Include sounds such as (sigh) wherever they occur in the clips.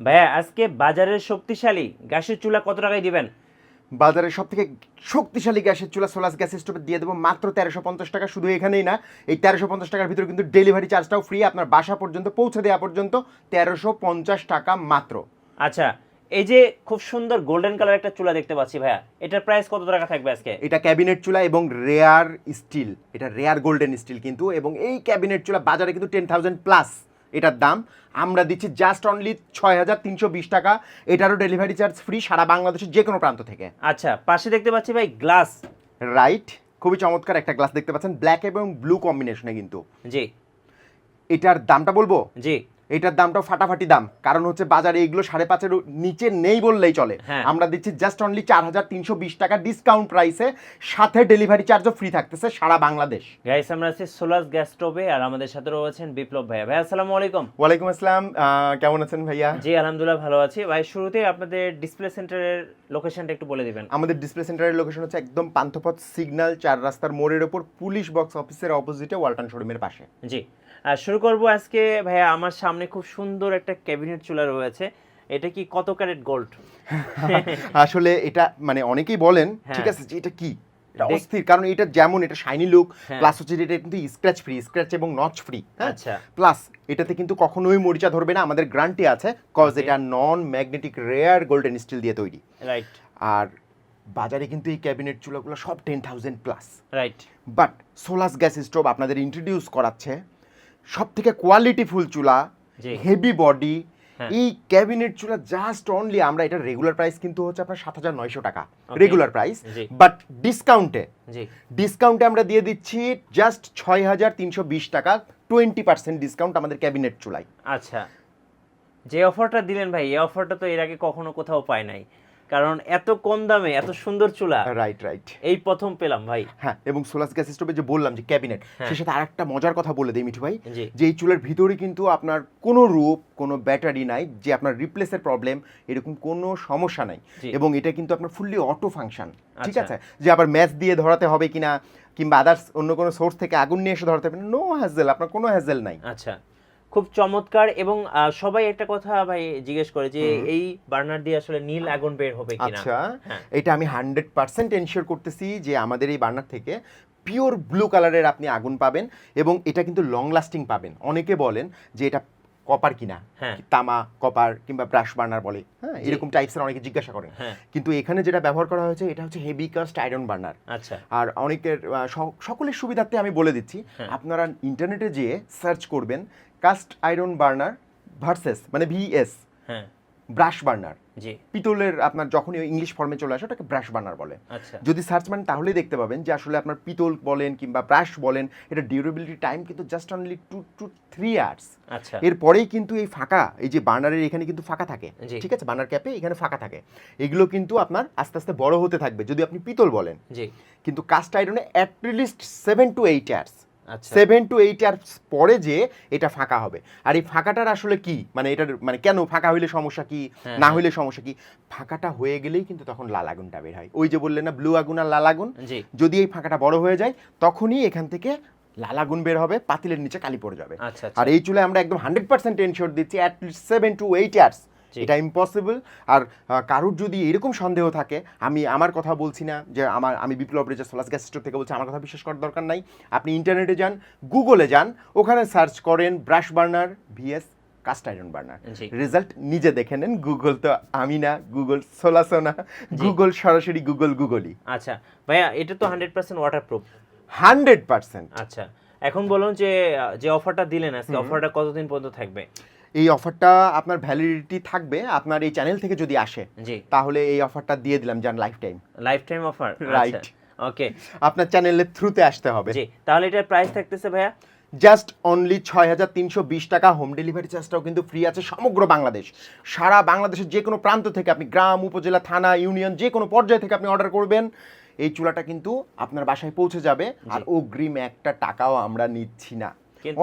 ভাইয়া আজকে বাজারের শক্তিশালী গ্যাসের চুলা কত টাকায় দিবেন? বাজারের সব থেকে শক্তিশালী গ্যাসের চুলা সোলাস গ্যাস স্টোভে দিয়ে দেবো মাত্র তেরোশো পঞ্চাশ টাকা শুধু এখানেই না এই তেরোশো পঞ্চাশ টাকার ভিতরে কিন্তু ডেলিভারি চার্জটাও ফ্রি আপনার বাসা পর্যন্ত পৌঁছে দেওয়া পর্যন্ত তেরোশো পঞ্চাশ টাকা মাত্র। আচ্ছা এই যে খুব সুন্দর গোল্ডেন কালার একটা চুলা দেখতে পাচ্ছি ভাইয়া এটার প্রাইস কত টাকা থাকবে আজকে? এটা ক্যাবিনেট চুলা এবং রেয়ার স্টিল এটা রেয়ার গোল্ডেন স্টিল কিন্তু এবং এই ক্যাবিনেট চুলা বাজারে কিন্তু টেন থাউজেন্ড প্লাস এটার দাম। আমরা দিচ্ছি জাস্ট অনলি ছয় হাজার তিনশো বিশ টাকা। এটারও ডেলিভারি চার্জ ফ্রি সারা বাংলাদেশের যে কোনো প্রান্ত থেকে। আচ্ছা পাশে দেখতে পাচ্ছি ভাই গ্লাস রাইট খুবই চমৎকার একটা গ্লাস দেখতে পাচ্ছেন। ব্ল্যাক এবং ব্লু কম্বিনেশনে কিন্তু। জি। এটার দামটা বলব? জি। এটার দামটাও ফাটাফাটি দাম। কারণ হচ্ছে বাজারে এগুলো সাড়ে পাঁচের নিচে নেই বললেই চলে। হ্যাঁ। আমরা দিচ্ছি জাস্ট অনলি চার হাজার তিনশো বিশ টাকা ডিসকাউন্ট প্রাইসে সাথে ডেলিভারি চার্জও ফ্রি থাকতেছে সারা বাংলাদেশ। গাইস আমরা আছি সোলাস গ্যাস স্টোভে আর আমাদের সাথে রয়েছেন বিপ্লব ভাইয়া। ভাই আসসালামু আলাইকুম। ওয়ালাইকুম আসসালাম। কেমন আছেন ভাইয়া? জি আলহামদুলিল্লাহ ভালো আছি। ভাই শুরুতেই আপনাদের ডিসপ্লে সেন্টারের লোকেশনটা একটু বলে দিবেন। আমাদের ডিসপ্লে সেন্টারের লোকেশন হচ্ছে একদম পান্থপথ সিগন্যাল চার রাস্তার মোড়ের ওপর পুলিশ বক্স অফিসের অপোজিটে ওয়ালটন শোরুমের পাশে। জি। শুরু করব আজকে। ভাইয়া আমার সামনে খুব সুন্দর একটা ক্যাবিনেট চুলা রয়েছে। এটা কি কত ক্যারেট গোল্ড? (laughs) আসলে এটা মানে অনেকেই বলেন হ্যাঁ। ঠিক আছে যে এটা কি? এটা অস্থির কারণ এটা যেমন এটা শাইনি লুক। প্লাস হচ্ছে এটা কিন্তু স্ক্র্যাচ ফ্রি স্ক্র্যাচ এবং নচ ফ্রি হ্যাঁ? আচ্ছা। প্লাস এটাতে কিন্তু কখনোই মরিচা ধরবে না আমাদের গ্রান্টি আছে কজ এটা non magnetic rare golden steel দিয়ে তৈরি। রাইট আর বাজারে কিন্তু এই ক্যাবিনেট চুলাগুলো সব ten thousand plus right but Solus gas stove আপনাদের ইন্ট্রোডিউস করাচ্ছে সব থেকে কোয়ালিটিফুল চুলা হেভি বডি হ্যাঁ। এই ক্যাবিনেট চুলা জাস্ট অনলি আমরা এটা রেগুলার প্রাইস কিন্তু হচ্ছে আপনার সাত হাজার নয়শো টাকা রেগুলার প্রাইস বাট ডিসকাউন্টে জি। ডিসকাউন্টে আমরা দিয়ে দিচ্ছি জাস্ট ছয় হাজার তিনশো বিশ টাকা টোয়েন্টি পার্সেন্ট ডিসকাউন্ট আমাদের ক্যাবিনেট চুলাই আচ্ছা। যে অফারটা দিলেন ভাই এই অফারটা তো এর আগে কখনো কোথাও পাই নাই। কারণ এত কম দামে এত সুন্দর চুলা রাইট রাইট এই প্রথম পেলাম ভাই। হ্যাঁ এবং সোলাস গ্যাস স্টোভে যে বললাম যে ক্যাবিনেট হ্যাঁ। সে সাথে আরেকটা মজার কথা বলে দিই মিঠু ভাই। যে এই চুলার ভিতরে কিন্তু আপনার কোনো রূপ কোনো ব্যাটারি নাই যে আপনার রিপ্লেসের প্রবলেম এরকম কোনো সমস্যা নাই। এবং এটা কিন্তু আপনার ফুললি অটো ফাংশন ঠিক আচ্ছা। আছে? যে আবার ম্যাচ দিয়ে ধরাতে হবে কিনা কিংবা আদার্স অন্য কোনো সোর্স থেকে আগুন নিয়ে এসে ধরাতে হবে নো হ্যাজেল আপনার কোনো হ্যাজেল নাই। আচ্ছা। খুব চমৎকার এবং সবাই একটা কথা ভাই জিজ্ঞেস করে যে এই বার্নার দিয়ে আসলে নীল আগুন বের হবে কিনা আচ্ছা হ্যাঁ। এটা আমি হান্ড্রেড পার্সেন্ট এনশিওর করতেছি যে আমাদের এই বার্নার থেকে পিওর ব্লু কালারের আপনি আগুন পাবেন এবং এটা কিন্তু লং লাস্টিং পাবেন অনেকে বলেন যে এটা কপার কিনা হ্যাঁ। তামা কপার কিংবা ব্রাশ বার্নার বলে হ্যাঁ। এরকম টাইপসের অনেকে জিজ্ঞাসা করেন হ্যাঁ কিন্তু এখানে যেটা ব্যবহার করা হয়েছে এটা হচ্ছে হেভি কাস্ট আয়রন বার্নার আচ্ছা আর অনেকের সকলের সুবিধার্থে আমি বলে দিচ্ছি। আপনারা ইন্টারনেটে যেয়ে সার্চ করবেন কাস্ট আয়রন বার্নার ভার্সেস মানে ভিএস হ্যাঁ। Brass burner. জি। পিতলের আপনার যখনই ইংলিশ ফর্মে চলে আসে ওটাকে ব্রাশ বার্নার বলে। আচ্ছা। যদি সার্চ মান তাহলেই দেখতে পাবেন যে আসলে আপনার পিতল বলেন কিংবা ব্রাশ বলেন এটা ডিউরেবিলিটি টাইম কিন্তু just only two two three hours আচ্ছা। এরপরেই কিন্তু এই ফাঁকা এই যে বার্নারের এখানে কিন্তু ফাঁকা থাকে। ঠিক আছে? বার্নার ক্যাপে এখানে ফাঁকা থাকে। এগুলো কিন্তু আপনার আস্তে আস্তে বড় হতে থাকবে যদি আপনি পিতল বলেন। জি। কিন্তু cast আয়রনে at least seven to eight আচ্ছা সেভেন টু এইট ইয়ার্স পরে যে এটা ফাঁকা হবে। আর এই ফাঁকাটার আসলে কি? মানে এটার মানে কেন ফাঁকা হইলে সমস্যা কি? হ্যাঁ, না হ্যাঁ। হইলে সমস্যা কি? ফাঁকাটা হয়ে গেলেই কিন্তু তখন লাল আগুনটা বের হয়। ওই যে বললেন না ব্লু আগুন আর লাল আগুন? যদি এই ফাঁকাটা বড় হয়ে যায় তখনই এখান থেকে লাল আগুন বের হবে পাতিলের নিচে কালি পড়ে যাবে। আচ্ছা আর আচ্ছা এই চুলে আমরা একদম হান্ড্রেড পার্সেন্ট এনশিওর দিচ্ছি at seven to eight years. এটা ইম্পসিবল আর কারুর যদি এরকম সন্দেহ থাকে আমি আমার কথা বলছি না যে আমার আমি Biplob Reza Solus gas store থেকে বলছি আমার কথা বিশ্বাস করার দরকার নাই। আপনি ইন্টারনেটে যান গুগলে যান ওখানে সার্চ করেন brass burner VS cast iron burner result নিজে দেখে নেন গুগল তো আমি না গুগল সোলাসও না গুগল সরাসরি গুগল গুগলই আচ্ছা ভাইয়া এটা তো hundred percent waterproof hundred percent আচ্ছা এখন বলুন যে যে অফারটা দিলেন আজকে অফারটা কতদিন পর্যন্ত থাকবে? এই অফারটা আপনার ভ্যালিডিটি থাকবে আপনার এই চ্যানেল থেকে যদি আসে জি। তাহলে এই অফারটা দিয়ে দিলাম যান lifetime lifetime offer Right. Okay আপনার চ্যানেলের থ্রুতে আসতে হবে। জি তাহলে এটার প্রাইস থাকতেছে ভাইয়া? জাস্ট অনলি ছয় হাজার তিনশো বিশ টাকা হোম ডেলিভারি চার্জটাও কিন্তু ফ্রি আছে সমগ্র বাংলাদেশ। সারা বাংলাদেশের যে কোনো প্রান্ত থেকে আপনি গ্রাম উপজেলা থানা ইউনিয়ন যে কোনো পর্যায় থেকে আপনি অর্ডার করবেন এই চুলাটা কিন্তু আপনার বাসায় পৌঁছে যাবে। আর অগ্রিম একটা টাকাও আমরা নিচ্ছি না।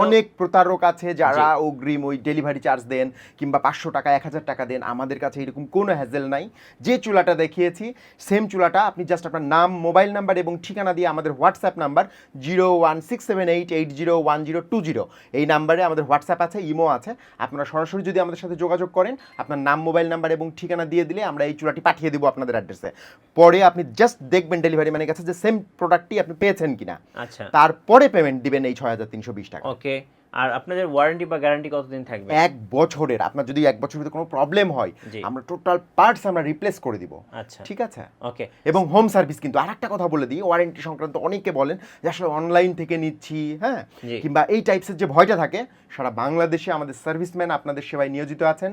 অনেক প্রতারক আছে যারা অগ্রিম ওই ডেলিভারি চার্জ দেন কিংবা পাঁচশো টাকা এক হাজার টাকা দেন। আমাদের কাছে এরকম কোনো হ্যাজেল নাই। যে চুলাটা দেখিয়েছি সেম চুলাটা আপনি জাস্ট আপনার নাম মোবাইল নাম্বার এবং ঠিকানা দিয়ে আমাদের WhatsApp number zero one six seven eight eight zero one zero two zero এই নাম্বারে আমাদের হোয়াটসঅ্যাপ আছে ইমো আছে। আপনারা সরাসরি যদি আমাদের সাথে যোগাযোগ করেন আপনার নাম মোবাইল নাম্বার এবং ঠিকানা দিয়ে দিলে আমরা এই চুলাটি পাঠিয়ে দেবো আপনাদের অ্যাড্রেসে পরে আপনি জাস্ট দেখবেন ডেলিভারি ম্যানের কাছে যে সেম প্রোডাক্টটি আপনি পেয়েছেন কিনা। আচ্ছা। তারপরে পেমেন্ট দিবেন এই ছয় হাজার তিনশো বিশ টাকা। ওকে আর আপনাদের ওয়ারেন্টি বা গ্যারান্টি কতদিন থাকবে? এক বছরের। আপনার যদি এক বছরের ভিতরে কোনো প্রবলেম হয় আমরা টোটাল পার্টস আমরা রিপ্লেস করে দিব। আচ্ছা। ঠিক আছে? ওকে এবং হোম সার্ভিস কিন্তু আর একটা কথা বলে দিই ওয়ারেন্টি সংক্রান্ত অনেকে বলেন যে আসলে অনলাইন থেকে নিচ্ছি হ্যাঁ? কিংবা এই টাইপসের যে ভয়টা থাকে সারা বাংলাদেশে আমাদের সার্ভিসম্যান আপনাদের সেবায় নিয়োজিত আছেন।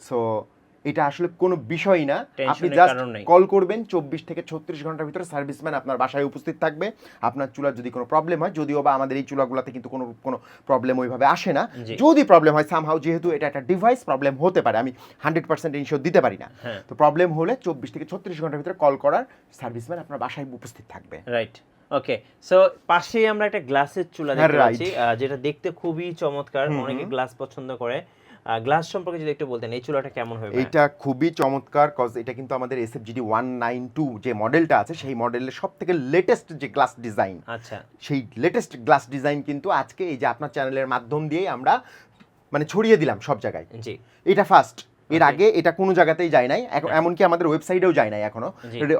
সো এটা আসলে কোনো বিষয় না। আপনি জাস্ট কল করবেন চব্বিশ থেকে ছত্রিশ ঘণ্টার ভিতরে সার্ভিসম্যান আপনার বাসায় উপস্থিত থাকবে। আপনার চুলার যদি কোনো প্রবলেম হয় যদিও বা আমাদের এই চুলাগুলোতে কিন্তু কোনো কোনো প্রবলেম ওইভাবে আসে না। যদি প্রবলেম হয় সামহাও যেহেতু এটা একটা ডিভাইস প্রবলেম হতে পারে। আমি হান্ড্রেড পার্সেন্ট ইনশিওর দিতে পারি না। হ্যাঁ। তো প্রবলেম হলে চব্বিশ থেকে ছত্রিশ ঘণ্টার ভিতরে কল করার সার্ভিসম্যান আপনার বাসায় উপস্থিত থাকবে। রাইট ওকে সো পাশেই আমরা একটা গ্লাসের চুলা দেখতে. পাচ্ছি যেটা দেখতে খুবই চমৎকার। অনেকে গ্লাস পছন্দ করে। গ্লাস সম্পর্কে যদি একটু বলতেন এই চুলাটা কেমন হবে? এটা খুবই চমৎকার কজ এটা কিন্তু আমাদের S F GD one nine two যে মডেলটা আছে সেই মডেলের সব থেকে লেটেস্ট যে গ্লাস ডিজাইন আচ্ছা। সেই লেটেস্ট গ্লাস ডিজাইন কিন্তু আজকে এই যে আপনার চ্যানেলের মাধ্যম দিয়েই আমরা মানে ছড়িয়ে দিলাম সব জায়গায়। জি। এটা ফার্স্ট এর আগে এটা কোনো জায়গাতেই যায় নাই। এমনকি আমাদের ওয়েবসাইটেও যায় নাই এখনও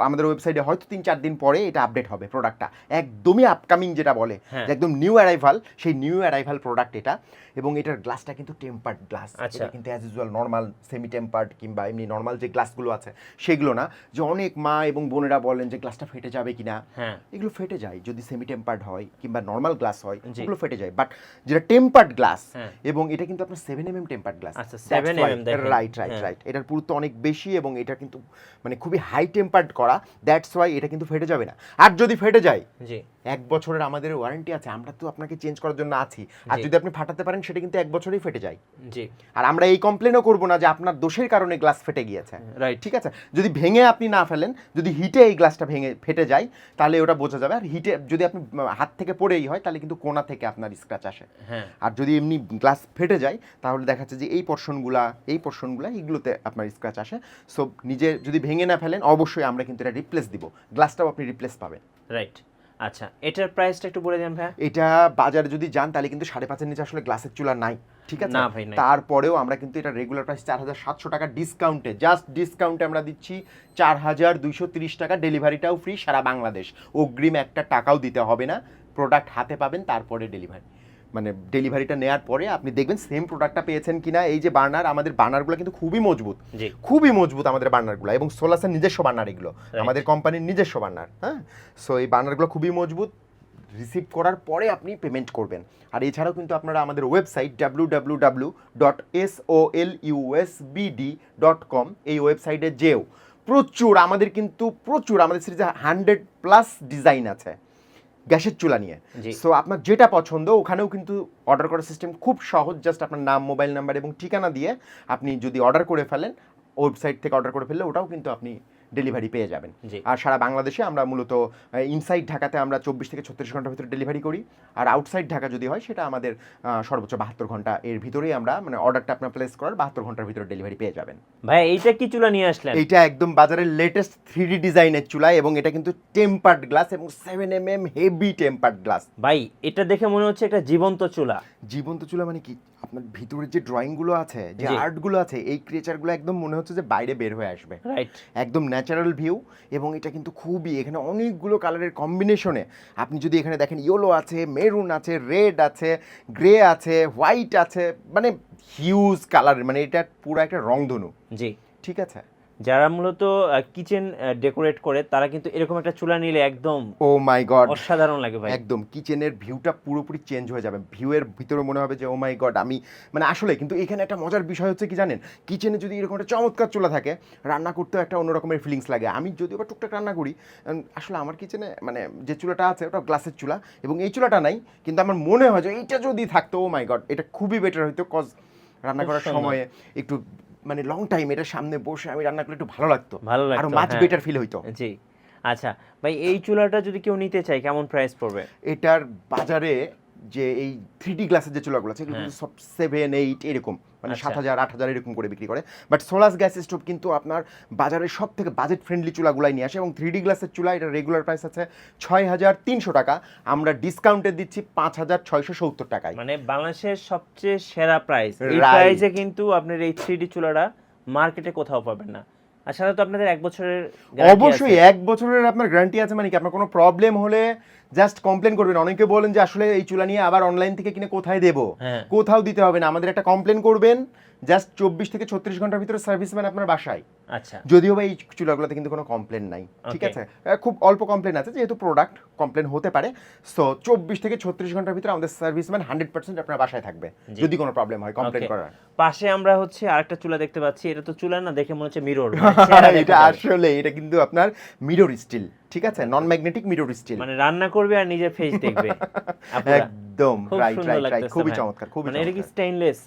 আমাদের ওয়েবসাইটে হয়তো তিন চার দিন পরে এটা আপডেট হবে প্রোডাক্টটা একদমই আপকামিং যেটা বলে হ্যাঁ। একদম নিউ অ্যারাইভাল সেই নিউ অ্যারাইভাল প্রোডাক্ট এটা এবং এটার গ্লাসটা কিন্তু টেম্পার্ড গ্লাস আচ্ছা। এটা কিন্তু as usual normal semi tempered কিংবা এমনি নর্মাল যে গ্লাসগুলো আছে সেগুলো না যে অনেক মা এবং বোনেরা বলেন যে গ্লাসটা ফেটে যাবে কিনা হ্যাঁ এগুলো ফেটে যায় যদি সেমি টেম্পার্ড হয় কিংবা নর্মাল গ্লাস হয় জি। ওগুলো ফেটে যায় বাট যেটা টেম্পার্ড গ্লাস হ্যাঁ। এবং এটা কিন্তু আপনার seven M M tempered glass 7 দেখেন। রাইট রাইট হ্যাঁ। রাইট এটার পুরুত্ব অনেক বেশি এবং এটা কিন্তু মানে খুবই হাই টেম্পার্ড করা। দ্যাটস ওয়াই এটা কিন্তু ফেটে যাবে না। আর যদি ফেটে যায় জি। এক বছরের আমাদের ওয়ারেন্টি আছে আমরা তো আপনাকে চেঞ্জ করার জন্য আছি। আর যদি আপনি ফাটাতে পারেন সেটা কিন্তু এক বছরেই ফেটে যায়। জি। আর আমরা এই কমপ্লেনও করব না যে আপনার দোষের কারণে গ্লাস ফেটে গিয়েছে। রাইট ঠিক আছে? যদি ভেঙে আপনি না ফেলেন যদি হিটে এই গ্লাসটা ভেঙে ফেটে যায় তাহলে ওটা বোঝা যাবে। আর হিটে যদি আপনি হাত থেকে পড়েই হয় তাহলে কিন্তু কোনা থেকে আপনার স্ক্র্যাচ আসে। হ্যাঁ। আর যদি এমনি গ্লাস ফেটে যায় তাহলে দেখা যাচ্ছে যে এই পোর্শনগুলা এই পোর্শনগুলা এইগুলোতে আপনার স্ক্র্যাচ আসে। সো নিজে যদি ভেঙে না ফেলেন অবশ্যই আমরা কিন্তু এটা রিপ্লেস দিব। গ্লাসটাও আপনি রিপ্লেস পাবেন। রাইট আচ্ছা এটার প্রাইসটা একটু বলে দেন ভাইয়া। এটা বাজারে যদি যান তাহলে কিন্তু সাড়ে পাঁচের নিচে আসলে গ্লাসের চুলা নাই। ঠিক আছে? না ভাই। তারপরেও আমরা কিন্তু এটা রেগুলার প্রাইস চার হাজার সাতশো টাকা ডিসকাউন্টে জাস্ট ডিসকাউন্টে আমরা দিচ্ছি চার হাজার দুইশো তিরিশ টাকা। ডেলিভারিটাও ফ্রি সারা বাংলাদেশ। অগ্রিম একটা টাকাও দিতে হবে না। প্রোডাক্ট হাতে পাবেন তারপরে ডেলিভারি মানে ডেলিভারিটা নেওয়ার পরে আপনি দেখবেন সেম প্রোডাক্টটা পেয়েছেন কিনা। এই যে বার্নার আমাদের বার্নারগুলো কিন্তু খুবই মজবুত। খুবই মজবুত আমাদের বার্নারগুলো এবং সোলাসের নিজস্ব বার্নার এগুলো। আমাদের কোম্পানির নিজস্ব বার্নার হ্যাঁ? সো এই বার্নারগুলো খুবই মজবুত। রিসিভ করার পরে আপনি পেমেন্ট করবেন। আর এছাড়াও কিন্তু আপনারা আমাদের website W W W dot S O L US BD dot com এই ওয়েবসাইটে যেও। প্রচুর আমাদের কিন্তু প্রচুর আমাদের সিরিজে হান্ড্রেড প্লাস ডিজাইন আছে। গ্যাসের চুলা নিয়ে। সো আপনার যেটা পছন্দ ওখানেও কিন্তু অর্ডার করার সিস্টেম খুব সহজ জাস্ট আপনার নাম মোবাইল নাম্বার এবং ঠিকানা দিয়ে আপনি যদি অর্ডার করে ফেলেন ওয়েবসাইট থেকে অর্ডার করে ফেললে ওটাও কিন্তু আপনি ডেলিভারি পেয়ে যাবেন। আর সারা বাংলাদেশে আমরা মূলত ইনসাইড ঢাকাতে আমরা চব্বিশ থেকে ছত্রিশ ঘণ্টার ভিতরে ডেলিভারি করি। আর আউটসাইড ঢাকা যদি হয় সেটা আমাদের সর্বোচ্চ বাহাত্তর ঘণ্টা এর ভিতরেই আমরা মানে অর্ডারটা আপনার প্লেস করার বাহাত্তর ঘণ্টার ভিতরে ডেলিভারি পেয়ে যাবেন। ভাইয়া এইটা কি চুলা নিয়ে আসলেন? এইটা একদম বাজারের লেটেস্ট থ্রি ডিজাইনের চুলা এবং এটা কিন্তু টেম্পার্ড গ্লাস এবং seven M M heavy tempered glass ভাই এটা দেখে মনে হচ্ছে একটা জীবন্ত চুলা। জীবন্ত চুলা মানে কি? আপনার ভিতরে যে ড্রয়িংগুলো আছে যে জি। আর্টগুলো আছে এই ক্রিয়েচারগুলো একদম মনে হচ্ছে যে বাইরে বের হয়ে আসবে। রাইট একদম ন্যাচারাল ভিউ এবং এটা কিন্তু খুবই এখানে অনেকগুলো কালারের কম্বিনেশনে আপনি যদি এখানে দেখেন ইয়েলো আছে মেরুন আছে রেড আছে গ্রে আছে হোয়াইট আছে মানে হিউজ কালার মানে এটা পুরো একটা রংধনু। জি। ঠিক আছে? যারা মূলত কিচেন ডেকোরেট করে তারা কিন্তু এরকম একটা চুলা নিলে একদম ও মাই গড অসাধারণ লাগে ভাই। একদম কিচেনের ভিউটা পুরোপুরি চেঞ্জ হয়ে যাবে। ভিউয়ের ভিতরে মনে হবে যে ও মাই গড আমি মানে আসলে কিন্তু এখানে একটা মজার বিষয় হচ্ছে কি জানেন? কিচেনে যদি এরকম একটা চমৎকার চুলা থাকে রান্না করতেও একটা অন্যরকমের ফিলিংস লাগে। আমি যদিও বা টুকটাক রান্না করি আসলে আমার কিচেনে মানে যে চুলাটা আছে ওটা গ্লাসের চুলা এবং এই চুলাটা নাই কিন্তু আমার মনে হয় যে এইটা যদি থাকতো ও মাই গড এটা খুবই বেটার হইতো কজ রান্না করার সময়ে একটু মানে লং টাইম এটা সামনে বসে আমি রান্না করলে একটু ভালো লাগতো। ভালো লাগতো, আর মাছ। বেটার ফিল হইতো। জি আচ্ছা। ভাই এই চুলাটা যদি কেউ নিতে চায় কেমন প্রাইস পড়বে? এটার বাজারে যে এই থ্রি ডি গ্লাসের যে চুলাগুলো আছে এগুলো হ্যাঁ। কিন্তু সব সেভেন এইট এরকম। মানে আচ্ছা। সাত হাজার আট হাজার এরকম করে বিক্রি করে। বাট সোলাস গ্যাস স্টোভ কিন্তু আপনার বাজারের সব থেকে বাজেট ফ্রেন্ডলি চুলাগুলাই নিয়ে আসে এবং থ্রি ডি গ্লাসের চুলা এটা রেগুলার প্রাইস আছে ছয় হাজার তিনশো টাকা। আমরা ডিসকাউন্টে দিচ্ছি পাঁচ হাজার ছয়শো সত্তর টাকায়। মানে বাংলাদেশের সবচেয়ে সেরা প্রাইস এই প্রাইসে কিন্তু আপনার এই থ্রি ডি চুলাটা মার্কেটে কোথাও পাবেন না। আর সাথে তো আপনাদের এক বছরের অবশ্যই এক বছরের আপনার গ্যারান্টি আছে মানে কি? আপনার কোনো প্রবলেম হলে জাস্ট কমপ্লেন করবেন। অনেকে বলেন যে আসলে এই চুলা নিয়ে আবার অনলাইন থেকে কিনে কোথায় দেবো? হ্যাঁ। কোথাও দিতে হবে না। আমাদের একটা কমপ্লেন করবেন। জাস্ট চব্বিশ থেকে ছত্রিশ ঘণ্টার ভিতরে সার্ভিস ম্যান আপনার বাসায়। আচ্ছা। যদিও বা এই চুলাগুলোতে কিন্তু কোনো কমপ্লেন নাই। ঠিক আছে? খুব অল্প কমপ্লেন আছে যেহেতু প্রোডাক্ট কমপ্লেন হতে পারে। সো চব্বিশ থেকে ছত্রিশ ঘণ্টার ভিতরে আমাদের সার্ভিস ম্যান হান্ড্রেড পার্সেন্ট আপনার বাসায় থাকবে। যদি কোনো প্রবলেম হয় কমপ্লেন. করার। পাশে আমরা হচ্ছে আরেকটা চুলা দেখতে পাচ্ছি। এটা তো চুলা না দেখে মনে হচ্ছে মিরর (laughs) এটা আসলে এটা কিন্তু আপনার মিরর স্টিল ঠিক আছে? নন ম্যাগনেটিক মিরর স্টিল মানে রান্না করবে আর নিজের ফেস দেখবে। (laughs) একদম। রাইট রাইট রাইট খুবই চমৎকার খুবই মানে এটা কি স্টেইনলেস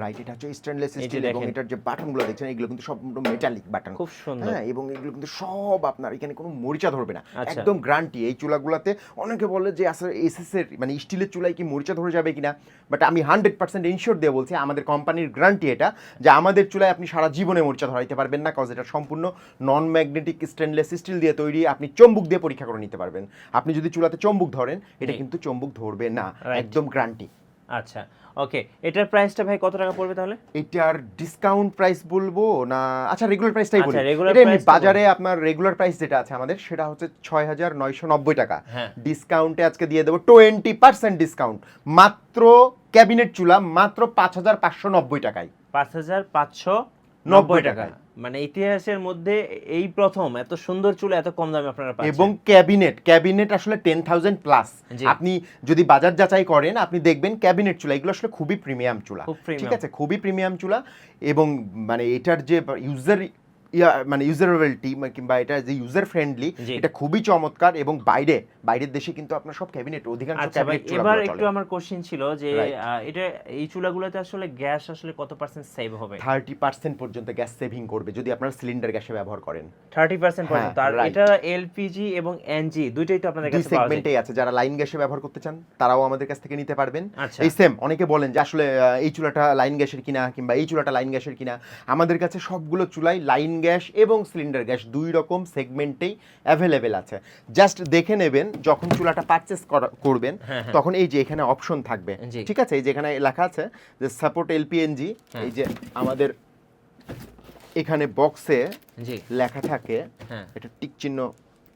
রাইট এটা হচ্ছে স্টেনলেস স্টিল এবং। এটার যে বাটনগুলো দেখছেন এগুলো কিন্তু সব মেটালিক বাটন খুব সুন্দর। হ্যাঁ এবং এগুলো কিন্তু সব আপনার এখানে কোনো মরিচা ধরবে না। আচ্ছা। একদম গ্রান্টি এই চুলাগুলোতে অনেকে বলে যে আসলে এসএস এর মানে স্টিলের চুলায় কি মরিচা ধরে যাবে কিনা? বাট আমি হান্ড্রেড পার্সেন্ট ইনশিওর দিয়ে বলছি আমাদের কোম্পানির গ্যারান্টি এটা যে আমাদের চুলায় আপনি সারা জীবনে মরিচা ধরাইতে পারবেন না কজ এটা সম্পূর্ণ নন ম্যাগনেটিক স্টেনলেস স্টিল দিয়ে তৈরি। আপনি চম্বুক দিয়ে পরীক্ষা করে নিতে পারবেন। আপনি যদি চুলাতে চম্বুক ধরেন এটা কিন্তু চম্বুক ধরবে না। একদম গ্যারান্টি আচ্ছা ওকে এটার প্রাইসটা ভাই কত টাকা পড়বে তাহলে? এটার ডিসকাউন্ট প্রাইস বলব না আচ্ছা রেগুলার প্রাইসটাই বলি। আচ্ছা, এটা এমনি বাজারে আপনার রেগুলার প্রাইস যেটা আছে আমাদের সেটা হচ্ছে ছয় হাজার নয়শো নব্বই টাকা। হ্যাঁ। ডিসকাউন্টে আজকে দিয়ে দেবো টোয়েন্টি পার্সেন্ট ডিসকাউন্ট মাত্র ক্যাবিনেট চুলা মাত্র পাঁচ হাজার পাঁচশো নব্বই টাকায়। পাঁচ হাজার পাঁচশো নব্বই নব্বই টাকা টাকায়। মানে ইতিহাসের মধ্যে এই প্রথম এত সুন্দর চুল এত কম দামে আপনারা পাচ্ছেন। এবং ক্যাবিনেট ক্যাবিনেট আসলে টেন থাউজেন্ড প্লাস। আপনি যদি বাজার যাচাই করেন আপনি দেখবেন ক্যাবিনেট চুলা এগুলো আসলে খুবই প্রিমিয়াম চুলা। ঠিক আছে? খুবই প্রিমিয়াম চুলা এবং মানে এটার যে ইউজার মানে ইউজারেবিলিটি কিংবা এটা যে ইউজার ফ্রেন্ডলি এটা খুবই চমৎকার এবং বাইরে বাইরের দেশে কিন্তু আপনার সব ক্যাবিনেট অধিকাংশ আচ্ছা ক্যাবিনেট এবার একটু আমার কোশ্চেন ছিল যে এটা এই চুলাগুলোতে আসলে গ্যাস আসলে কত পার্সেন্ট সেভ হবে? থার্টি পার্সেন্ট পর্যন্ত গ্যাস সেভিং করবে যদি আপনারা সিলিন্ডার গ্যাসে ব্যবহার করেন। থার্টি পার্সেন্ট হ্যাঁ, পর্যন্ত আর এটা এলপিজি এবং এনজি দুইটাই তো আপনাদের কাছে পাওয়া যায়। সেগমেন্টেই আছে যারা লাইন গ্যাসে ব্যবহার করতে চান তারাও আমাদের কাছ থেকে নিতে পারবেন। আচ্ছা। এই সেম অনেকে বলেন যে আসলে এই চুলাটা লাইন গ্যাসের কিনা কিংবা এই চুলাটা লাইন গ্যাসের কিনা। আমাদের কাছে সবগুলো চুলাই লাইন গ্যাস এবং সিলিন্ডার গ্যাস দুই রকম সেগমেন্টেই অ্যাভেলেবেল আছে। জাস্ট দেখে নেবেন যখন চুলাটা পারচেস করবেন হ্যাঁ, হ্যাঁ। তখন এই যে এখানে অপশন থাকবে। ঠিক আছে? এই যেখানে লেখা আছে যে সাপোর্ট এলপিএনজি হ্যাঁ। এই যে আমাদের এখানে বক্সে লেখা থাকে এটা টিক চিহ্ন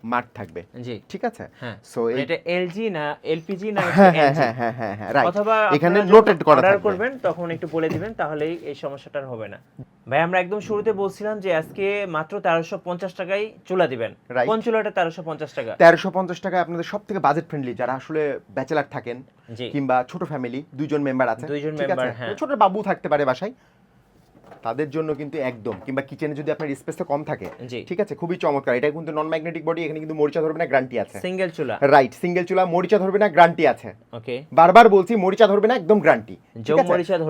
মার্ক থাকবে। জি। ঠিক আছে? সো এটা এলজি না এলপিজি না হ্যাঁ হ্যাঁ হ্যাঁ হ্যাঁ রাইট অথবা এখানে নোটেড করা থাকবে। করবেন তখন একটু বলে দিবেন তাহলেই এই সমস্যাটা হবে না। ভাই আমরা একদম শুরুতে বলছিলাম যে আজকে মাত্র তেরোশো পঞ্চাশ টাকায় চুলা দিবেন. কোন চুলাটা তেরোশো পঞ্চাশ টাকা তেরোশো পঞ্চাশ টাকায় আপনাদের সব থেকে বাজেট ফ্রেন্ডলি যারা আসলে ব্যাচেলার থাকেন কিংবা ছোট ফ্যামিলি দুইজন মেম্বার আছে দুইজন মেম্বার হ্যাঁ। ছোট বাবু থাকতে পারে বাসায় তাদের জন্য কিন্তু একদম। কিংবা কিচেনে যদি আপনার স্পেসটা কম থাকে ঠিক আছে? খুবই চমৎকার। এটা কিন্তু নন ম্যাগনেটিক বডি এখানে কিন্তু মরিচা ধরবে না গ্যারান্টি আছে। সিঙ্গেল চুলা। রাইট সিঙ্গেল চুলা মরিচা ধরবে না গ্যারান্টি আছে। ওকে বারবার বলছি মরিচা ধরবে না একদম গ্যারান্টি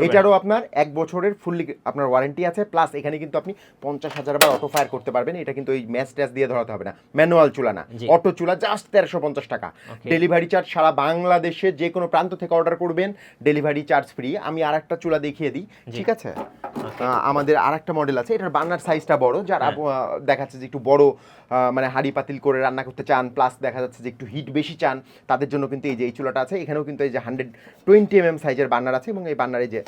এটারও আপনার এক বছরের ফুললি আপনার ওয়ারেন্টি আছে প্লাস এখানে কিন্তু আপনি পঞ্চাশ হাজার বার অটো ফায়ার করতে পারবেন। এটা কিন্তু ওই ম্যাচ ট্যাচ দিয়ে ধরাতে হবে না। ম্যানুয়াল চুলা না। অটো চুলা জাস্ট তেরোশো পঞ্চাশ টাকা। ডেলিভারি চার্জ সারা বাংলাদেশে যে কোনো প্রান্ত থেকে অর্ডার করবেন। ডেলিভারি চার্জ ফ্রি আমি আর একটা চুলা দেখিয়ে দিই। ঠিক আছে? আমাদের আর একটা মডেল আছে এটার বান্নার সাইজটা বড় যারা দেখা আহ, দেখাচ্ছে যে একটু বড় মানে হাঁড়ি পাতিল করে রান্না করতে চান প্লাস দেখা যাচ্ছে যে একটু হিট বেশি চান তাদের জন্য কিন্তু এই যে এই চুলাটা আছে এখানেও কিন্তু এই যে হান্ড্রেড টোয়েন্টি এম এম সাইজের বান্নার আছে এবং এই বার্নারে যে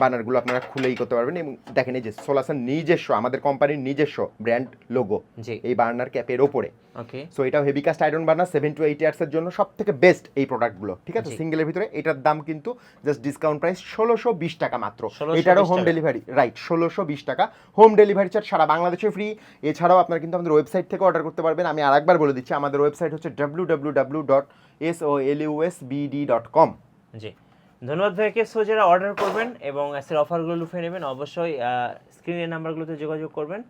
বার্নারগুলো আপনারা খুলেই করতে পারবেন এবং দেখেন এই যে সোলাসের নিজস্ব আমাদের কোম্পানির নিজস্ব ব্র্যান্ড লোগো জি। এই বার্নার ক্যাপের ওপরে। ওকে সো এটাও heavy cast iron burner seven to eight ইয়ার্সের জন্য সব থেকে বেস্ট এই প্রোডাক্টগুলো ঠিক আছে। সিঙ্গেলের ভিতরে এটার দাম কিন্তু জাস্ট ডিসকাউন্ট প্রাইস ষোলোশো বিশ টাকা মাত্র। 1620 এটারও হোম ডেলিভারি রাইট ষোলোশো বিশ টাকা। হোম ডেলিভারি চার্জ সারা বাংলাদেশে ফ্রি এছাড়াও আপনারা কিন্তু আমাদের ওয়েবসাইট থেকে অর্ডার করতে পারবেন। আমি আরেকবার বলে দিচ্ছি আমাদের ওয়েবসাইট হচ্ছে W W W dot S O L US BD dot com জি। ধন্যবাদ ভাইকে। সো যারা অর্ডার করবেন এবং এসের অফারগুলো লুফে নেবেন অবশ্যই স্ক্রিনের নাম্বারগুলোতে যোগাযোগ করবেন।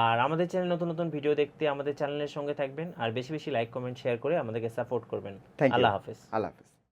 আর আমাদের চ্যানেল নতুন নতুন ভিডিও দেখতে আমাদের চ্যানেলের সঙ্গে থাকবেন। আর বেশি বেশি লাইক কমেন্ট শেয়ার করে আমাদেরকে সাপোর্ট করবেন। আল্লাহ হাফেজ। আল্লাহ হাফিজ।